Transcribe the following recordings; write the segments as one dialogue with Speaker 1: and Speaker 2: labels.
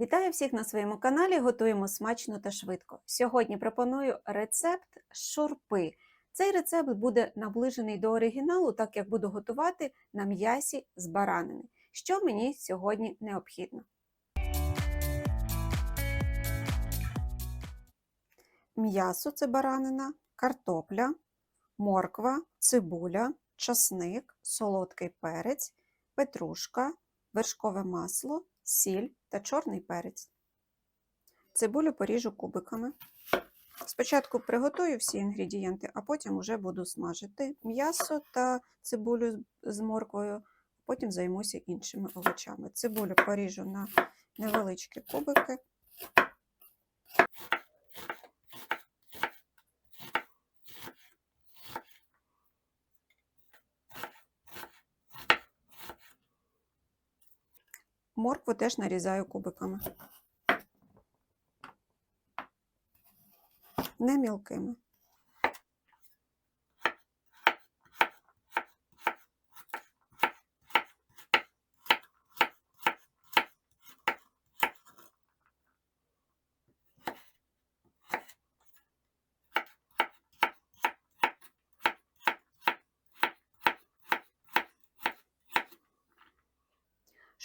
Speaker 1: Вітаю всіх на своєму каналі. Готуємо смачно та швидко. Сьогодні пропоную рецепт шурпи. Цей рецепт буде наближений до оригіналу, так як буду готувати на м'ясі з баранини. Що мені сьогодні необхідно? М'ясо це баранина, картопля, морква, цибуля, часник, солодкий перець, петрушка, вершкове масло, сіль та чорний перець. Цибулю поріжу кубиками. Спочатку приготую всі інгредієнти, а потім уже буду смажити м'ясо та цибулю з морквою, потім займуся іншими овочами. Цибулю поріжу на невеличкі кубики. Моркву теж нарізаю кубиками. Не мілкими.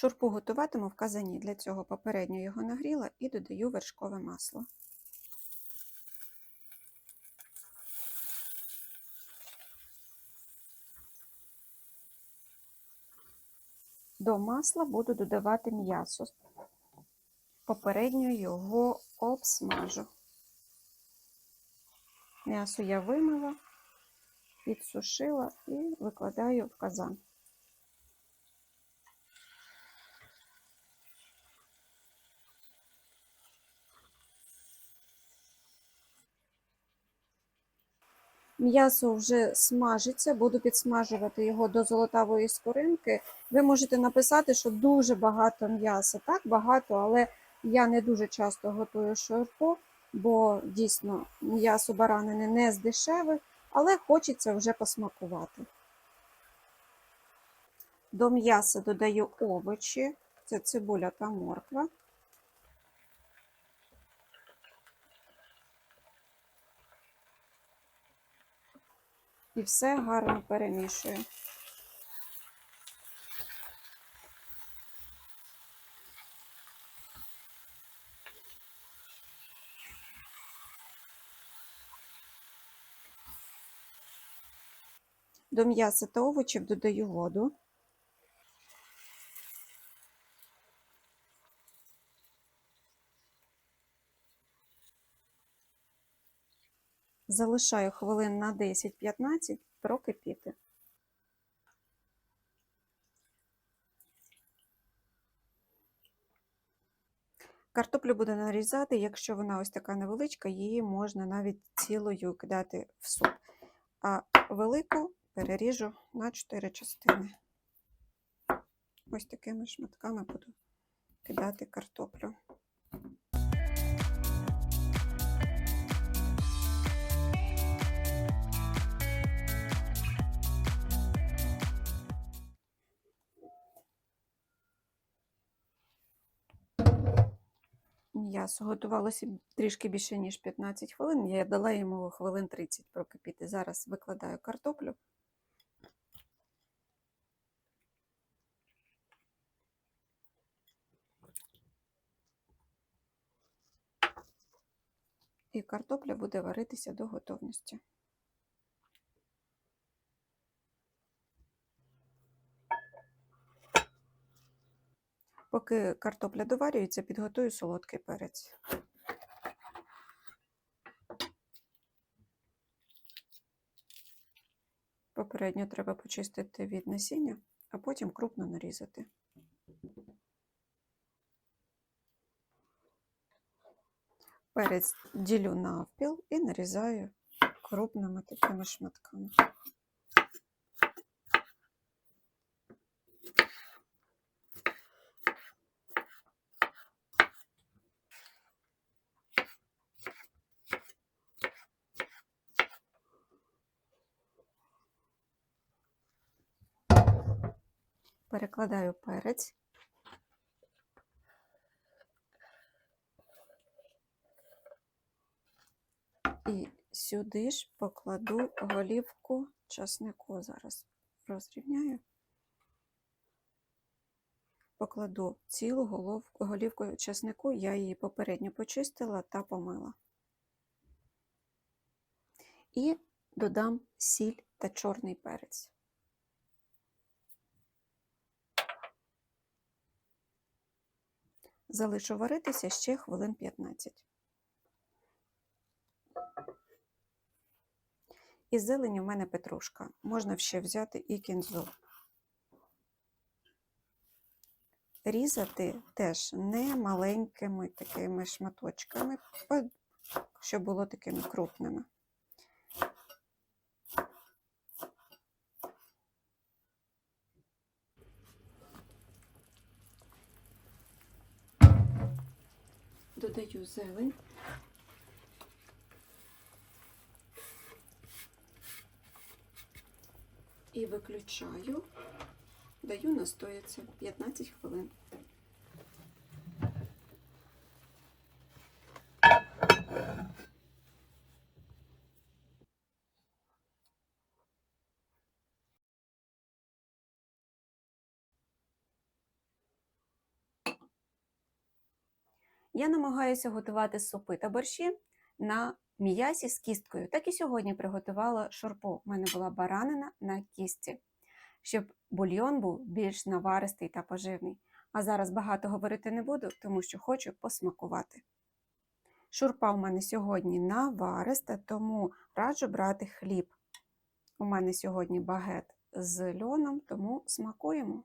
Speaker 1: Шурпу готуватиму в казані. Для цього попередньо його нагріла і додаю вершкове масло. До масла буду додавати м'ясо. Попередньо його обсмажу. М'ясо я вимила, підсушила і викладаю в казан. М'ясо вже смажиться, буду підсмажувати його до золотавої скоринки. Ви можете написати, що дуже багато м'яса. Так, багато, але я не дуже часто готую шорпу, бо дійсно м'ясо баранини не з дешевих, але хочеться вже посмакувати. До м'яса додаю овочі, це цибуля та морква. І все гарно перемішую. До м'яса та овочів додаю воду. Залишаю хвилин на 10-15 прокипіти. Картоплю буду нарізати, якщо вона ось така невеличка, її можна навіть цілою кидати в суп. А велику переріжу на 4 частини. Ось такими шматками буду кидати картоплю. М'ясо готувалося трішки більше, ніж 15 хвилин. Я дала йому хвилин 30 прокипіти. Зараз викладаю картоплю. І картопля буде варитися до готовності. Поки картопля доварюється, підготую солодкий перець. Попередньо треба почистити від насіння, а потім крупно нарізати. Перець ділю навпіл і нарізаю крупними такими шматками. перекладаю перець. І сюди ж покладу голівку чеснику. Зараз розрівняю, покладу цілу головку, голівку чеснику, я її попередньо почистила та помила. І додам сіль та чорний перець. Залишу варитися ще хвилин 15. Із зелені в мене петрушка. Можна ще взяти і кінзу. Різати теж не маленькими такими шматочками, щоб було такими крупними. Додаю зелень. І виключаю, даю настояться 15 хвилин. Я намагаюся готувати супи та борщі на м'ясі з кісткою. Так і сьогодні приготувала шурпу. У мене була баранина на кістці, щоб бульйон був більш наваристий та поживний. А зараз багато говорити не буду, тому що хочу посмакувати. Шурпа у мене сьогодні навариста, тому раджу брати хліб. У мене сьогодні багет з льоном, тому смакуємо.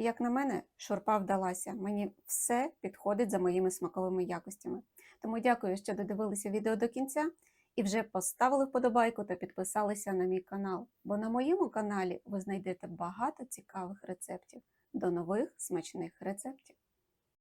Speaker 1: Як на мене, шурпа вдалася. Мені все підходить за моїми смаковими якостями. Тому дякую, що додивилися відео до кінця і вже поставили вподобайку та підписалися на мій канал, бо на моєму каналі ви знайдете багато цікавих рецептів. До нових смачних рецептів!